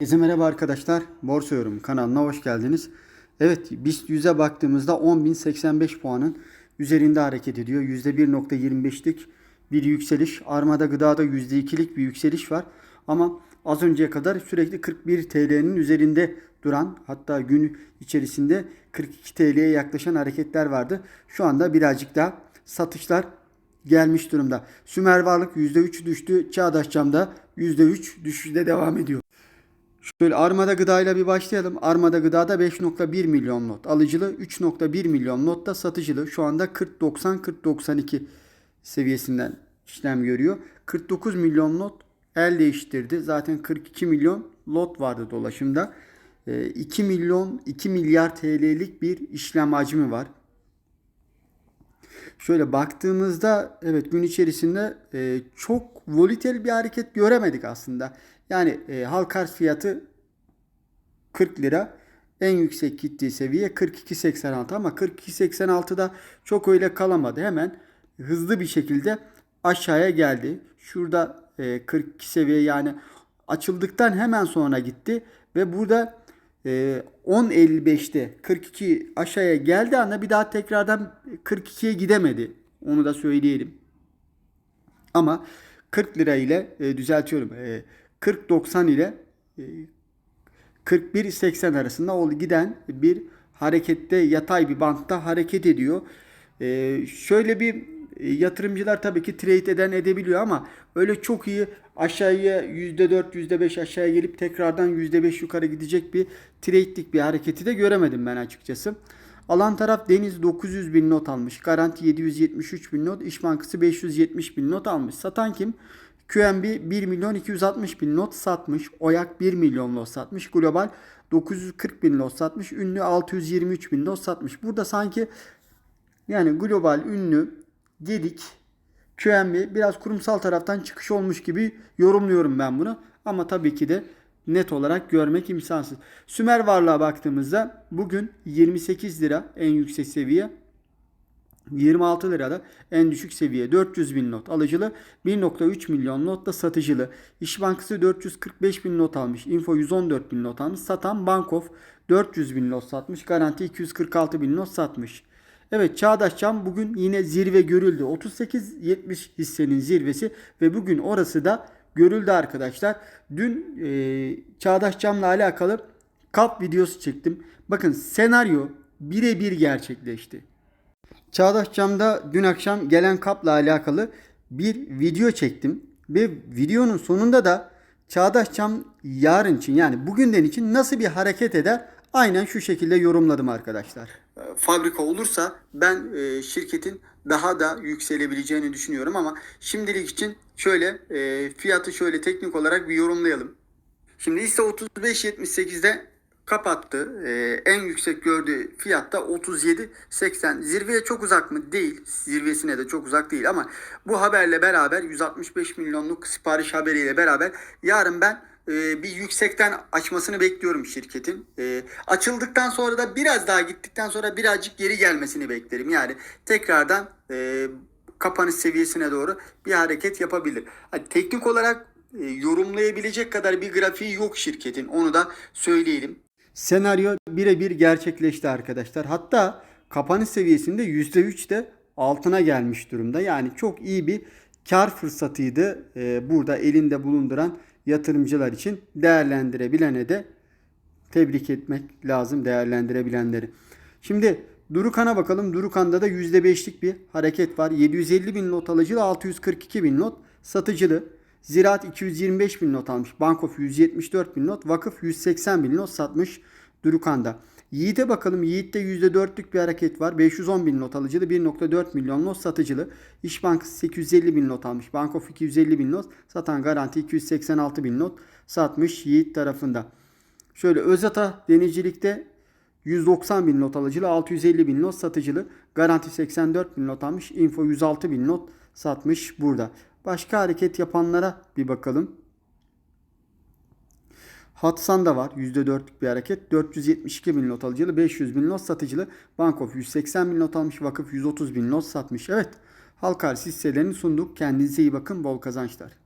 Herkese merhaba arkadaşlar. Borsa Yorum kanalına hoş geldiniz. Evet BIST 100'e baktığımızda 10.085 puanın üzerinde hareket ediyor. %1.25'lik bir yükseliş. Armada gıdada %2'lik bir yükseliş var. Ama az önceye kadar sürekli 41 TL'nin üzerinde duran hatta gün içerisinde 42 TL'ye yaklaşan hareketler vardı. Şu anda birazcık daha satışlar gelmiş durumda. Sümer Varlık %3 düştü. Çağdaş Cam'da %3 düşüşde devam ediyor. Şöyle Armada Gıda'yla bir başlayalım. Armada Gıda'da 5.1 milyon not alıcılı, 3.1 milyon not da satıcılı. Şu anda 40-90-40-92 seviyesinden işlem görüyor. 49 milyon not el değiştirdi. Zaten 42 milyon lot vardı dolaşımda. Ee, 2 milyon 2 milyar TL'lik bir işlem hacmi var. Şöyle baktığımızda evet gün içerisinde e, çok volatil bir hareket göremedik aslında. Yani e, halka arz fiyatı 40 lira. En yüksek gittiği seviye 42.86 ama 42.86'da çok öyle kalamadı. Hemen hızlı bir şekilde aşağıya geldi. Şurada e, 42 seviye yani açıldıktan hemen sonra gitti ve burada e, 10.55'te 42 aşağıya geldi anda bir daha tekrardan 42'ye gidemedi. Onu da söyleyelim. Ama 40 lira ile e, düzeltiyorum. E, 40.90 ile e, 41.80 arasında oldu giden bir harekette yatay bir bantta hareket ediyor. E, şöyle bir yatırımcılar tabii ki trade eden edebiliyor ama öyle çok iyi aşağıya %4 %5 aşağıya gelip tekrardan %5 yukarı gidecek bir trade'lik bir hareketi de göremedim ben açıkçası. Alan taraf Deniz 900 bin not almış. Garanti 773 bin not. İş Bankası 570 bin not almış. Satan kim? QNB 1 milyon 260 bin not satmış. Oyak 1 milyon not satmış. Global 940 bin not satmış. Ünlü 623 bin not satmış. Burada sanki yani global ünlü Gedik QNB biraz kurumsal taraftan çıkış olmuş gibi yorumluyorum ben bunu. Ama tabii ki de net olarak görmek imkansız. Sümer varlığa baktığımızda bugün 28 lira en yüksek seviye. 26 lirada en düşük seviye 400 bin not alıcılı 1.3 milyon not da satıcılı. İş Bankası 445 bin not almış. Info 114 bin not almış. Satan Bankof 400 bin not satmış. Garanti 246 bin not satmış. Evet Çağdaş Cam bugün yine zirve görüldü. 38.70 hissenin zirvesi ve bugün orası da görüldü arkadaşlar. Dün e, Çağdaş Cam'la alakalı kap videosu çektim. Bakın senaryo birebir gerçekleşti. Çağdaş Cam'da dün akşam gelen kapla alakalı bir video çektim. Ve videonun sonunda da Çağdaş Cam yarın için yani bugünden için nasıl bir hareket eder aynen şu şekilde yorumladım arkadaşlar. Fabrika olursa ben e, şirketin daha da yükselebileceğini düşünüyorum ama şimdilik için şöyle e, fiyatı şöyle teknik olarak bir yorumlayalım. Şimdi hisse 35.78'de kapattı. En yüksek gördüğü fiyatta 37.80. Zirveye çok uzak mı? Değil. Zirvesine de çok uzak değil ama bu haberle beraber 165 milyonluk sipariş haberiyle beraber yarın ben e, bir yüksekten açmasını bekliyorum şirketin. E, açıldıktan sonra da biraz daha gittikten sonra birazcık geri gelmesini beklerim. Yani tekrardan e, kapanış seviyesine doğru bir hareket yapabilir. Teknik olarak e, yorumlayabilecek kadar bir grafiği yok şirketin. Onu da söyleyelim. Senaryo birebir gerçekleşti arkadaşlar. Hatta kapanış seviyesinde %3 de altına gelmiş durumda. Yani çok iyi bir kar fırsatıydı e, burada elinde bulunduran yatırımcılar için değerlendirebilene de tebrik etmek lazım değerlendirebilenleri. Şimdi Durukan'a bakalım. Durukan'da da %5'lik bir hareket var. 750 bin not alıcılı 642 bin not satıcılı. Ziraat 225 bin not almış. Bankof 174 bin not. Vakıf 180 bin not satmış Durukan'da. Yiğit'e bakalım. Yiğit'te %4'lük bir hareket var. 510 bin not alıcılı. 1.4 milyon not satıcılı. İş Bankası 850 bin not almış. Bankof 250 bin not. Satan Garanti 286 bin not satmış Yiğit tarafında. Şöyle Özata denizcilikte 190 bin not alıcılı, 650 bin not satıcılı. Garanti 84 bin not almış. Info 106 bin not satmış burada. Başka hareket yapanlara bir bakalım. Hatsan da var. %4'lük bir hareket. 472 bin not alıcılı, 500 bin not satıcılı. Bankof 180 bin not almış. Vakıf 130 bin not satmış. Evet. Halka arz hisselerini sunduk. Kendinize iyi bakın. Bol kazançlar.